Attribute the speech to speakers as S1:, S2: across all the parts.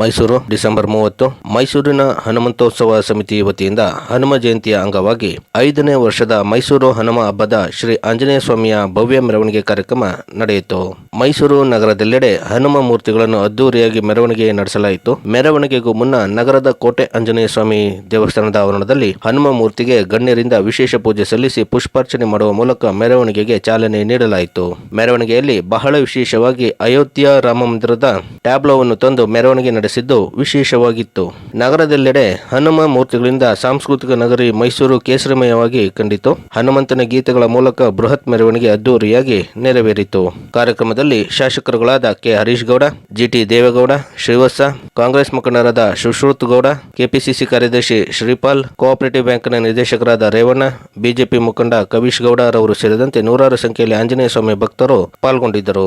S1: Mysuru December ಮೂವತ್ತು, ಮೈಸೂರಿನ ಹನುಮಂತೋತ್ಸವ ಸಮಿತಿ ವತಿಯಿಂದ ಹನುಮ ಜಯಂತಿಯ ಅಂಗವಾಗಿ ಐದನೇ ವರ್ಷದ ಮೈಸೂರು ಹನುಮ ಹಬ್ಬದ ಶ್ರೀ ಆಂಜನೇಯ ಸ್ವಾಮಿಯ ಭವ್ಯ ಮೆರವಣಿಗೆ ಕಾರ್ಯಕ್ರಮ ನಡೆಯಿತು. ಮೈಸೂರು ನಗರದೆಲ್ಲೆಡೆ ಹನುಮ ಮೂರ್ತಿಗಳನ್ನು ಅದ್ದೂರಿಯಾಗಿ ಮೆರವಣಿಗೆ ನಡೆಸಲಾಯಿತು. ಮೆರವಣಿಗೆಗೂ ಮುನ್ನ ನಗರದ ಕೋಟೆ ಆಂಜನೇಯ ಸ್ವಾಮಿ ದೇವಸ್ಥಾನದ ಆವರಣದಲ್ಲಿ ಹನುಮ ಮೂರ್ತಿಗೆ ಗಣ್ಯರಿಂದ ವಿಶೇಷ ಪೂಜೆ ಸಲ್ಲಿಸಿ ಪುಷ್ಪಾರ್ಚನೆ ಮಾಡುವ ಮೂಲಕ ಮೆರವಣಿಗೆಗೆ ಚಾಲನೆ ನೀಡಲಾಯಿತು. ಮೆರವಣಿಗೆಯಲ್ಲಿ ಬಹಳ ವಿಶೇಷವಾಗಿ ಅಯೋಧ್ಯ ರಾಮ ಮಂದಿರದ ಟ್ಯಾಬ್ಲೋವನ್ನು ತಂದು ಮೆರವಣಿಗೆ ನಡೆಸಿದ್ದು ವಿಶೇಷವಾಗಿತ್ತು. ನಗರದೆಲ್ಲೆಡೆ ಹನುಮ ಮೂರ್ತಿಗಳಿಂದ ಸಾಂಸ್ಕೃತಿಕ ನಗರಿ ಮೈಸೂರು ಕೇಸರಿಮಯವಾಗಿ ಕಂಡಿತು. ಹನುಮಂತನ ಗೀತೆಗಳ ಮೂಲಕ ಬೃಹತ್ ಮೆರವಣಿಗೆ ಅದ್ದೂರಿಯಾಗಿ ನೆರವೇರಿತು. ಕಾರ್ಯಕ್ರಮದಲ್ಲಿ ಶಾಸಕರುಗಳಾದ ಕೆ. ಹರೀಶ್ ಗೌಡ ಜಿಟಿ ದೇವೇಗೌಡ, ಶ್ರೀವತ್ಸ, ಕಾಂಗ್ರೆಸ್ ಮುಖಂಡರಾದ ಸುಶ್ರುತ್ ಗೌಡ, ಕೆಪಿಸಿಸಿ ಕಾರ್ಯದರ್ಶಿ ಶ್ರೀಪಾಲ್, ಕೋಆಪರೇಟಿವ್ ಬ್ಯಾಂಕ್ನ ನಿರ್ದೇಶಕರಾದ ರೇವಣ್ಣ, ಬಿಜೆಪಿ ಮುಖಂಡ ಕವೀಶ್ ಗೌಡ ರವರು ಸೇರಿದಂತೆ ನೂರಾರು ಸಂಖ್ಯೆಯಲ್ಲಿ ಆಂಜನೇಯ ಸ್ವಾಮಿ ಭಕ್ತರು ಪಾಲ್ಗೊಂಡಿದ್ದರು.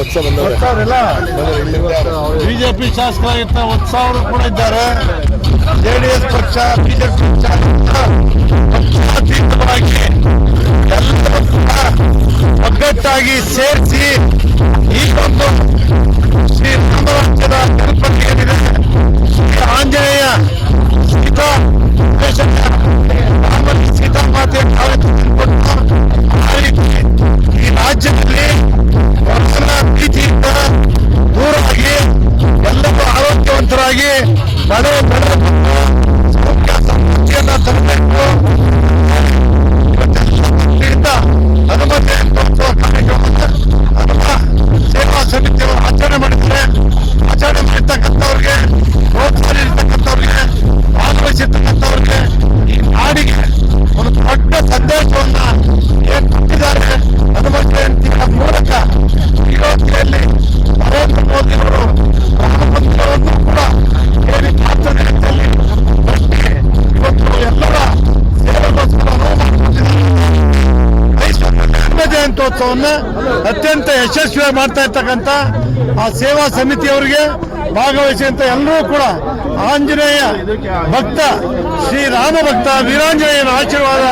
S2: ಮುಖಂಡರುಗಳಿದ್ದಾರೆ ಬಿಜೆಪಿ ಶಾಸಕರಾಗಿರ್ತ ಉತ್ಸಾಹರು ಕೂಡ ಇದ್ದಾರೆ. ಜೆಡಿಎಸ್ ಪಕ್ಷ ಬಿಜೆಪಿ ಪಕ್ಷ ಆರೋಗ್ಯವಂತರಾಗಿ ಮಳೆ ಹನುಮ ಅತ್ಯಂತ ಯಶಸ್ವಿಯಾಗಿ ಮಾಡ್ತಾ ಇರ್ತಕ್ಕಂಥ ಆ ಸೇವಾ ಸಮಿತಿಯವರಿಗೆ ಭಾಗವಹಿಸಿದಂತ ಎಲ್ಲರೂ ಕೂಡ ಆಂಜನೇಯ ಭಕ್ತ ಶ್ರೀರಾಮ ಭಕ್ತ, ವೀರಾಂಜನೇಯನ ಆಶೀರ್ವಾದ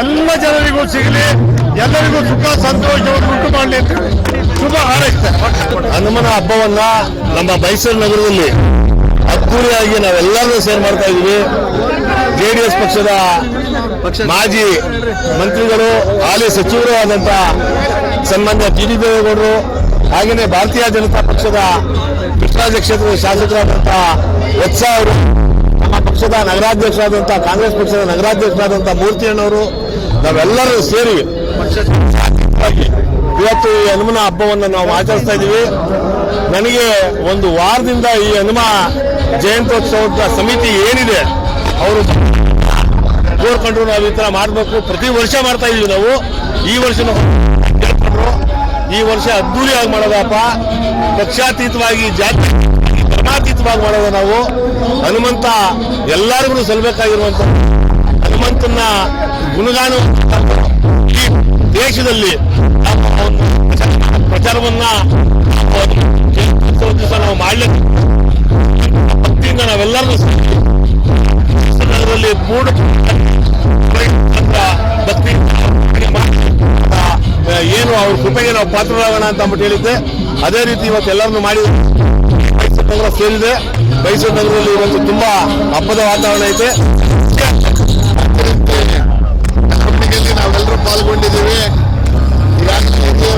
S2: ಎಲ್ಲ ಜನರಿಗೂ ಸಿಗಲಿ, ಎಲ್ಲರಿಗೂ ಸುಖ ಸಂತೋಷವನ್ನು ಉಂಟು ಮಾಡಲಿ ಅಂತ ಶುಭ ಹಾರೈಸ್ತಾರೆ
S3: ಹನುಮನ ಹಬ್ಬವನ್ನ ನಮ್ಮ ಮೈಸೂರು ನಗರದಲ್ಲಿ ಅದ್ದೂರಿಯಾಗಿ ನಾವೆಲ್ಲರೂ ಸೇರ್ ಮಾಡ್ತಾ ಇದೀವಿ ಜೆಡಿಎಸ್ ಪಕ್ಷದ ಮಾಜಿ ಮಂತ್ರಿಗಳು ಹಾಲಿ ಸಚಿವರು ಆದಂಥ ಸನ್ಮಾನ್ಯ ಟಿ ಡಿ ದೇವೇಗೌಡರು ಹಾಗೆಯೇ ಭಾರತೀಯ ಜನತಾ ಪಕ್ಷದ ಕೃಷ್ಣರಾಜ ಕ್ಷೇತ್ರದ ಶಾಸಕರಾದಂತಹ ವತ್ಸ ಅವರು ನಮ್ಮ ಪಕ್ಷದ ನಗರಾಧ್ಯಕ್ಷರಾದಂತಹ ಕಾಂಗ್ರೆಸ್ ಪಕ್ಷದ ನಗರಾಧ್ಯಕ್ಷರಾದಂತಹ ಮೂರ್ತಿಯಣ್ಣವರು ನಾವೆಲ್ಲರೂ ಸೇರಿ ಇವತ್ತು ಈ ಹನುಮನ ಹಬ್ಬವನ್ನು ನಾವು ಆಚರಿಸ್ತಾ ಇದ್ದೀವಿ. ನನಗೆ ಒಂದು ವಾರದಿಂದ ಈ ಹನುಮ ಜಯಂತ್ಯೋತ್ಸವದ ಸಮಿತಿ ಏನಿದೆ ಅವರು ಕೋರ್ಕೊಂಡ್ರು ನಾವು ಈ ಥರ ಮಾಡಬೇಕು. ಪ್ರತಿ ವರ್ಷ ಮಾಡ್ತಾ ಇದೀವಿ ನಾವು. ಈ ವರ್ಷ ಈ ವರ್ಷ ಅದ್ದೂರಿಯಾಗಿ ಮಾಡೋದಪ್ಪ. ಪಕ್ಷಾತೀತವಾಗಿ, ಜಾತಿ ಧರ್ಮಾತೀತವಾಗಿ ಮಾಡೋದ ನಾವು. ಹನುಮಂತ ಎಲ್ಲರಿಗೂ ಸಲ್ಲಬೇಕಾಗಿರುವಂತ ಹನುಮಂತನ ಗುಣಗಾನ ಈ ದೇಶದಲ್ಲಿ ಪ್ರಚಾರವನ್ನ ನಾವು ಮಾಡ್ಲಿಕ್ಕೆ ಭಕ್ತಿಯಿಂದ ನಾವೆಲ್ಲರೂ ಮೂಢ ಅಂತ ಭಕ್ತಿ ಏನು ಅವ್ರ ಕೃಪೆಗೆ ನಾವು ಪಾತ್ರರಾಗೋಣ ಅಂತ ಅಂದ್ಬಿಟ್ಟು ಹೇಳಿದ್ದೆ. ಅದೇ ರೀತಿ ಇವತ್ತು ಎಲ್ಲರನ್ನು ಮಾಡಿ ಮೈಸೂರು ನಗರ ಸೇರಿದೆ. ಮೈಸೂರು ನಗರದಲ್ಲಿ ಇವತ್ತು ತುಂಬಾ ಹಬ್ಬದ ವಾತಾವರಣ ಐತೆ.
S2: ನಾವೆಲ್ಲರೂ ಪಾಲ್ಗೊಂಡಿದ್ದೀವಿ. ಈಗಾಗಲೇ ಹಿರಿಯ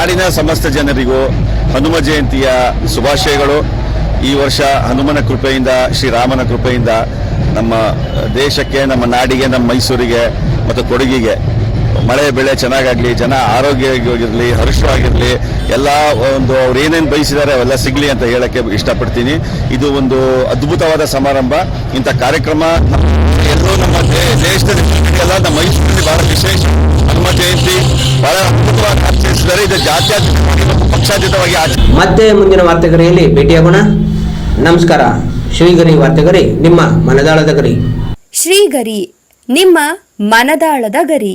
S4: ನಾಡಿನ ಸಮಸ್ತ ಜನರಿಗೂ ಹನುಮ ಜಯಂತಿಯ ಶುಭಾಶಯಗಳು. ಈ ವರ್ಷ ಹನುಮನ ಕೃಪೆಯಿಂದ ಶ್ರೀರಾಮನ ಕೃಪೆಯಿಂದ ನಮ್ಮ ದೇಶಕ್ಕೆ, ನಮ್ಮ ನಾಡಿಗೆ, ನಮ್ಮ ಮೈಸೂರಿಗೆ ಮತ್ತು ಕೊಡಗಿಗೆ ಮಳೆ ಬೆಳೆ ಚೆನ್ನಾಗಾಗ್ಲಿ ಜನ ಆರೋಗ್ಯವಾಗಿರಲಿ ಹರ್ಷವಾಗಿರಲಿ ಎಲ್ಲ ಒಂದು ಅವ್ರು ಏನೇನು ಬಯಸಿದ್ದಾರೆ ಅವೆಲ್ಲ ಸಿಗ್ಲಿ ಅಂತ ಹೇಳಕ್ಕೆ ಇಷ್ಟಪಡ್ತೀನಿ. ಇದು ಒಂದು ಅದ್ಭುತವಾದ ಸಮಾರಂಭ. ಇಂಥ ಕಾರ್ಯಕ್ರಮ ಎಲ್ಲರೂ ನಮ್ಮ ದೇಶದಲ್ಲಿ ದೇಶದ ಎಲ್ಲ ನಮ್ಮ ಮೈಸೂರಿನಲ್ಲಿ ಬಹಳ ವಿಶೇಷ. ಹನುಮ ಜಯಂತಿ ಬಹಳ ಅದ್ಭುತವಾಗಿ ಆಚರಿಸಿದ್ದಾರೆ. ಇದು ಜಾತ್ಯಾತೀತವಾಗಿ ಮತ್ತು ಪಕ್ಷಾತೀತವಾಗಿ
S5: ಮತ್ತೆ ಮುಂದಿನ ವಾರ್ತೆಗರಿಯಲ್ಲಿ ಭೇಟಿಯಾಗೋಣ ನಮಸ್ಕಾರ. ಶ್ರೀಗರಿ ವಾರ್ತೆಗರಿ ನಿಮ್ಮ ಮನದಾಳದ ಗರಿ.
S6: ಶ್ರೀಗರಿ ನಿಮ್ಮ ಮನದಾಳದ ಗರಿ.